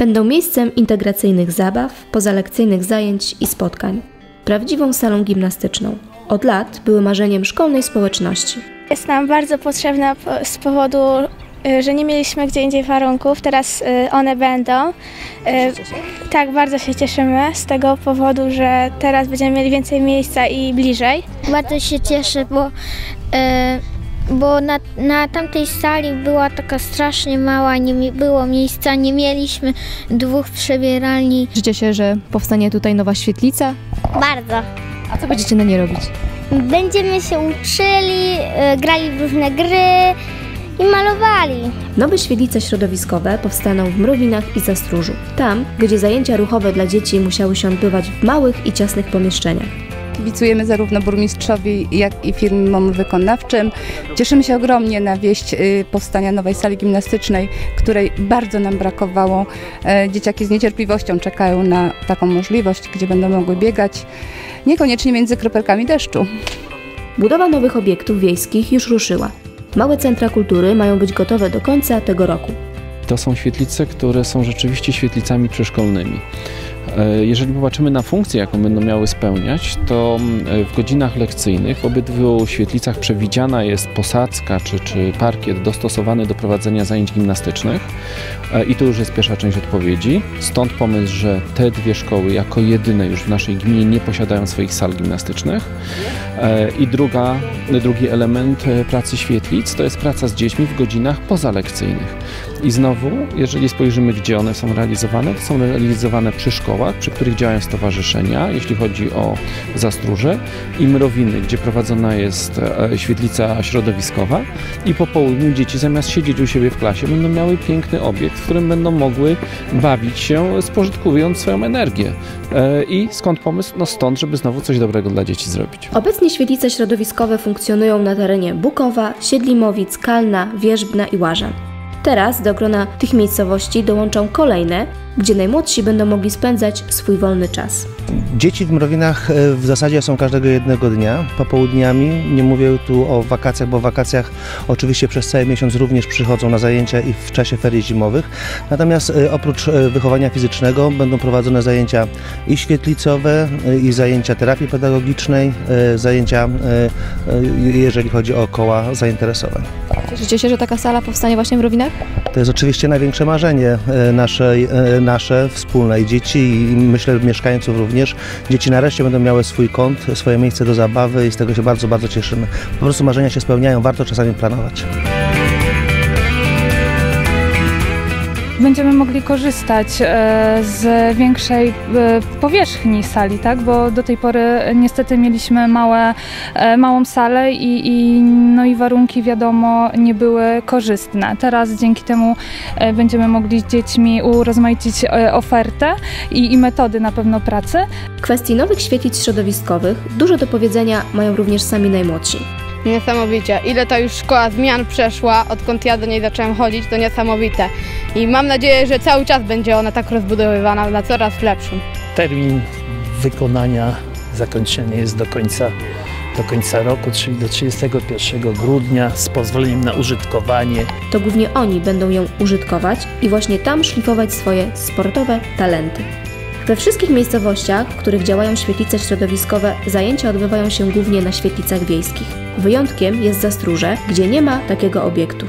będą miejscem integracyjnych zabaw, pozalekcyjnych zajęć i spotkań. Prawdziwą salą gimnastyczną. Od lat były marzeniem szkolnej społeczności. Jest nam bardzo potrzebna po- z powodu, y, że nie mieliśmy gdzie indziej warunków. Teraz y, one będą. Y, Tak, bardzo się cieszymy z tego powodu, że teraz będziemy mieli więcej miejsca i bliżej. Bardzo się cieszę, bo, bo na, na tamtej sali była taka strasznie mała, nie mi- było miejsca, nie mieliśmy dwóch przebieralni. Cieszycie się, że powstanie tutaj nowa świetlica? Bardzo. A co będziecie na nie robić? Będziemy się uczyli, e, grali w różne gry i malowali. Nowe świetlice środowiskowe powstaną w Mrowinach i Zastróżu. Tam, gdzie zajęcia ruchowe dla dzieci musiały się odbywać w małych i ciasnych pomieszczeniach. Kibicujemy zarówno burmistrzowi, jak i firmom wykonawczym. Cieszymy się ogromnie na wieść y, powstania nowej sali gimnastycznej, której bardzo nam brakowało. E, Dzieciaki z niecierpliwością czekają na taką możliwość, gdzie będą mogły biegać, niekoniecznie między kropelkami deszczu. Budowa nowych obiektów wiejskich już ruszyła. Małe centra kultury mają być gotowe do końca tego roku. To są świetlice, które są rzeczywiście świetlicami przeszkolnymi. E, Jeżeli popatrzymy na funkcję, jaką będą miały spełniać, to mm, w godzinach lekcyjnych w obydwu świetlicach przewidziana jest posadzka czy, czy parkiet dostosowany do prowadzenia zajęć gimnastycznych. E, I tu już jest pierwsza część odpowiedzi. Stąd pomysł, że te dwie szkoły jako jedyne już w naszej gminie nie posiadają swoich sal gimnastycznych. E, I druga, drugi element e, pracy świetlic to jest praca z dziećmi w godzinach pozalekcyjnych. I znowu, jeżeli spojrzymy, gdzie one są realizowane, to są realizowane przy szkołach, przy których działają stowarzyszenia, jeśli chodzi o Zastróże i Mrowiny, gdzie prowadzona jest e, świetlica środowiskowa i po południu dzieci zamiast siedzieć u siebie w klasie będą miały piękny obiekt, w którym będą mogły bawić się, spożytkując swoją energię. E, I skąd pomysł? No stąd, żeby znowu coś dobrego dla dzieci zrobić. Obecnie świetlice środowiskowe funkcjonują na terenie Bukowa, Siedlimowic, Kalna, Wierzbna i Łażan. Teraz do grona tych miejscowości dołączą kolejne, gdzie najmłodsi będą mogli spędzać swój wolny czas. Dzieci w Mrowinach e, w zasadzie są każdego jednego dnia, popołudniami. Nie mówię tu o wakacjach, bo w wakacjach oczywiście przez cały miesiąc również przychodzą na zajęcia i w czasie ferii zimowych. Natomiast e, oprócz e, wychowania fizycznego będą prowadzone zajęcia i świetlicowe, i zajęcia terapii pedagogicznej, zajęcia, jeżeli chodzi o koła zainteresowań. Cieszycie się, że taka sala powstanie właśnie w Rowinach? To jest oczywiście największe marzenie naszej, nasze wspólne i dzieci i myślę mieszkańców również. Dzieci nareszcie będą miały swój kąt, swoje miejsce do zabawy i z tego się bardzo, bardzo cieszymy. Po prostu marzenia się spełniają, warto czasami planować. Będziemy mogli korzystać e, z większej e, powierzchni sali, tak? Bo do tej pory niestety mieliśmy małe, e, małą salę i, i, no i warunki wiadomo nie były korzystne. Teraz dzięki temu będziemy mogli z dziećmi urozmaicić ofertę i, i metody na pewno pracy. W kwestii nowych świetlic środowiskowych dużo do powiedzenia mają również sami najmłodsi. Niesamowicie. Ile to już szkoła zmian przeszła, odkąd ja do niej zacząłem chodzić, to niesamowite. I mam nadzieję, że cały czas będzie ona tak rozbudowywana na coraz lepszym. Termin wykonania zakończenia jest do końca, do końca roku, czyli do 31 grudnia z pozwoleniem na użytkowanie. To głównie oni będą ją użytkować i właśnie tam szlifować swoje sportowe talenty. We wszystkich miejscowościach, w których działają świetlice środowiskowe, zajęcia odbywają się głównie na świetlicach wiejskich. Wyjątkiem jest Zastróże, gdzie nie ma takiego obiektu.